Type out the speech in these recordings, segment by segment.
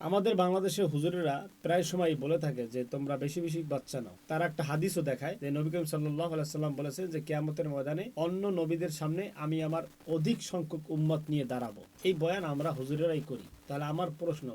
আমাদের বাংলাদেশের হুজুরেরা প্রায় সময় বলে থাকে যে, তোমরা বেশি বেশি বাচ্চা নাও। তার একটা হাদিসও দেখায় যে, নবী করিম সাল্লাম বলেছেন যে, কেয়ামতের ময়দানে অন্য নবীদের সামনে আমি আমার অধিক সংখ্যক উম্মত নিয়ে দাঁড়াবো। এই বয়ান আমরা হুজুরেরাই করি। তাহলে আমার প্রশ্ন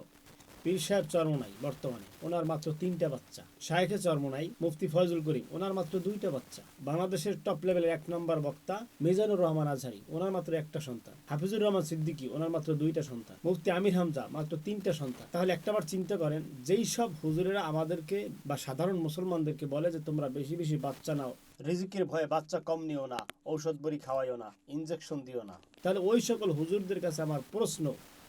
পীর সাহেব চরমনাই বর্তমানে। ওনার মাত্র তিনটা বাচ্চা। শায়েখে চরমনাই মুফতি ফয়জুল করিম। ওনার মাত্র দুইটা বাচ্চা। বাংলাদেশের টপ লেভেলের এক নম্বর বক্তা মিজানুর রহমান আজহারি। ওনার মাত্র একটা সন্তান। হাফিজুর রহমান সিদ্দিকী, ওনার মাত্র দুইটা সন্তান। মুফতি আমির হামজা, মাত্র তিনটা সন্তান। তাহলে চিন্তা করেন, যেই সব হুজুরেরা আমাদেরকে বা সাধারণ মুসলমানদেরকে বলে যে, তোমরা বেশি বেশি বাচ্চা নাও, রিজিকের ভয়ে বাচ্চা কম নিও না, ঔষধ বড়ি খাওয়াইও না ইনজেকশন দিও না। তাহলে ওই সকল হুজুরদের কাছে আমার প্রশ্ন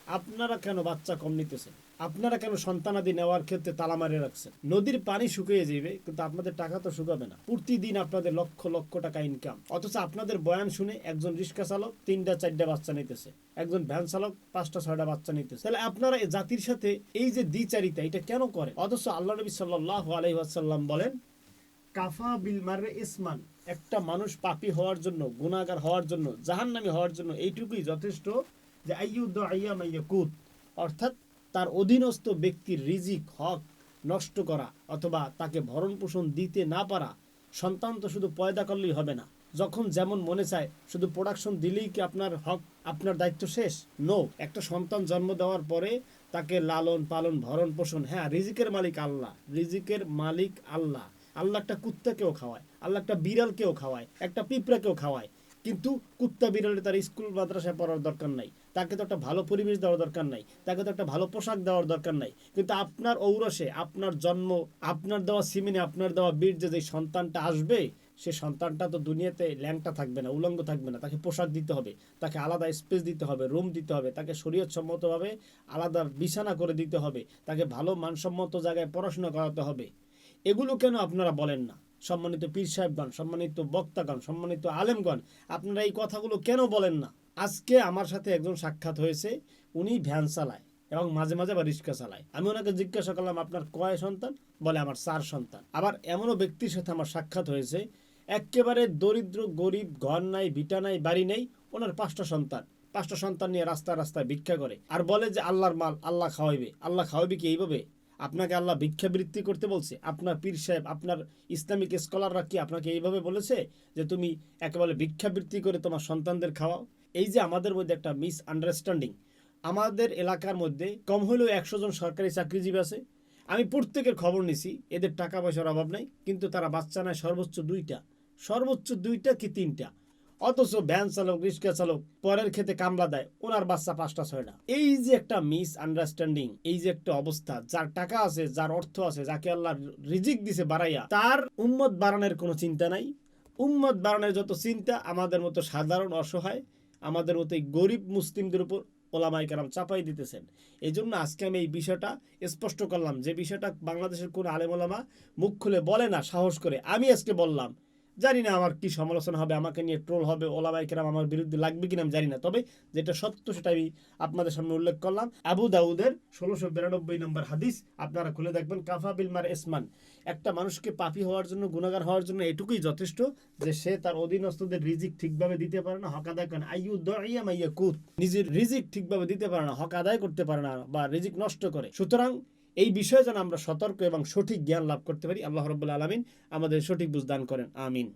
আপনারা কেন বাচ্চা কম নিতেছেন? আপনারা কেন সন্তানাদি নেওয়ার ক্ষেত্রে তালা মারে রাখছেন? নদীর পানি শুকিয়ে যাবে কিন্তু আপনাদের টাকা তো শুকাবে না। প্রতিদিন আপনাদের লক্ষ লক্ষ টাকা ইনকাম অথচ আপনাদের বয়ান শুনে একজন রিক্সা চালক তিনটা, চারটা বাচ্চা নিতেছে। একজন ভ্যান চালক পাঁচটা, ছয়টা বাচ্চা নিতেছে। তাহলে আপনারা এই জাতির সাথে এই যে দ্বিচারিতা, এটা কেন করে? অথচ আল্লাহ নবী সাল্লাহ আলহিহাসাল্লাম বলেন, কাফা বিল মারে ইসমান। একটা মানুষ পাপী হওয়ার জন্য গুণাগার হওয়ার জন্য, জাহান্নামি হওয়ার জন্য এইটুকুই যথেষ্ট। যে আইয়ুদ্দ আইয়াকুত অর্থাৎ তার অধীনস্থ ব্যক্তির রিজিক, হক নষ্ট করা অথবা তাকে ভরণ পোষণ দিতে না পারা সন্তান তো শুধু পয়দা করলেই হবে না। যখন যেমন মনে চায়, শুধু প্রোডাকশন দিলেই কি আপনার হক, আপনার দায়িত্ব শেষ? নো একটা সন্তান জন্ম দেওয়ার পরে তাকে লালন পালন ভরণ পোষণ হ্যাঁ রিজিকের মালিক আল্লাহ, রিজিকের মালিক আল্লাহ। আল্লাহ একটা কুত্তাকেও খাওয়ায়, আল্লাহ একটা বিড়ালকেও খাওয়ায়, একটা পিঁপড়াকেও খাওয়ায়। কিন্তু কুত্তা বিড়ালে তার স্কুল মাদ্রাসায় পড়ার দরকার নাই। তাকে তো একটা ভালো পরিবেশ দেওয়ার দরকার নাই। তাকে তো একটা ভালো পোশাক দেওয়ার দরকার নাই। কিন্তু আপনার ঔরসে, আপনার জন্ম, আপনার দেওয়া সিমিনে, আপনার দেওয়া বীর্যে যে সন্তানটা আসবে, সে সন্তানটা তো দুনিয়াতে ল্যাংটা থাকবে না, উলঙ্গ থাকবে না। তাকে পোশাক দিতে হবে, তাকে আলাদা স্পেস দিতে হবে, রুম দিতে হবে, তাকে শরীয়তসম্মতভাবে আলাদা বিছানা করে দিতে হবে, তাকে ভালো মানসম্মত জায়গায় পড়াশোনা করাতে হবে। এগুলো কেন আপনারা বলেন না? সম্মানিত পীর সাহেবগণ, সম্মানিত বক্তাগণ, সম্মানিত আলেমগণ, আপনারা এই কথাগুলো কেন বলেন না? আজকে আমার সাথে একজন সাক্ষাৎ হয়েছে, উনি ভ্যান চালায় এবং মাঝে মাঝে আবার রিক্সা চালায়। আমি ওনাকে জিজ্ঞাসা করলাম, আপনার কয় সন্তান? বলে, আমার চার সন্তান। আবার এমনও ব্যক্তির সাথে আমার সাক্ষাৎ হয়েছে একেবারে দরিদ্র, গরিব, ঘর নাই, ভিটা নাই, বাড়ি নেই, ওনার পাঁচটা সন্তান। পাঁচটা সন্তান নিয়ে রাস্তায় রাস্তায় ভিক্ষা করে। আর বলে যে, আল্লাহর মাল, আল্লাহ খাওয়াইবে। আল্লাহ খাওয়াবে কি এইভাবে? আপনাকে আল্লাহ ভিক্ষাবৃত্তি করতে বলছে, আপনার পীর সাহেব, আপনার ইসলামিক স্কলাররা কি আপনাকে এইভাবে বলেছে যে তুমি একেবারে ভিক্ষাবৃত্তি করে তোমার সন্তানদের খাওয়াও? এই যে আমাদের মধ্যে একটা মিস আন্ডারস্ট্যান্ডিং আমাদের এলাকার মধ্যে কম হলেও একশো জন সরকারি চাকরিজীবী আছে। আমি প্রত্যেকের খবর নিছি, এদের টাকা পয়সার অভাব নাই, কিন্তু তারা বাচ্চা নেয় সর্বোচ্চ দুইটা। সর্বোচ্চ দুইটা কি তিনটা? অথচ ভ্যান চালক, রিক্সা চালক, পরের খেতে কামলা দেয়, ওনার বাচ্চা পাঁচটা ছয়টা এই যে একটা মিস আন্ডারস্ট্যান্ডিং এই যে একটা অবস্থা, যার টাকা আছে, যার অর্থ আছে, যাকে আল্লাহ রিজিক দিছে বাড়াইয়া, তার উম্মত বাড়ানোর কোনো চিন্তা নাই। উম্মত বাড়ানোর যত চিন্তা, আমাদের মতো সাধারণ অসহায়, আমাদের মতো এই গরিব মুসলিমদের উপর ওলামাই কারাম চাপাই দিতেছেন। এই জন্য আজকে আমি এই বিষয়টা স্পষ্ট করলাম। যে বিষয়টা বাংলাদেশের কোন আলেম ওলামা মুখ খুলে বলে না, সাহস করে। আমি আজকে বললাম জানি না আমার কি সমালোচনা হবে, আমাকে নিয়ে ট্রোল হবে ওলামাই কেরাম আমার বিরুদ্ধে লাগবে কিনা আমি জানি না। তবে যেটা সত্য সেটা আমি আপনাদের সামনে উল্লেখ করলাম। আবু দাউদের ষোলোশো বিরানব্বই নম্বর হাদিস আপনারা খুলে দেখবেন, কাফা বিলমার ইসমান। একটা মানুষকে পাপি হওয়ার জন্য গুণাগার হওয়ার জন্য এটুকুই যথেষ্ট যে সে তার অধীনস্থদের রিজিক ঠিকভাবে দিতে পারে না, হক আদায় করে না। আইয়ু দইয়া মাইয়া কুত নিজের রিজিক ঠিকভাবে দিতে পারে না, হক আদায় করতে পারে না বা রিজিক নষ্ট করে। সুতরাং এই বিষয়ে যেন আমরা সতর্ক এবং সঠিক জ্ঞান লাভ করতে পারি, আল্লাহ রব্বুল আলমিন আমাদের সঠিক বুঝদান করেন, আমিন।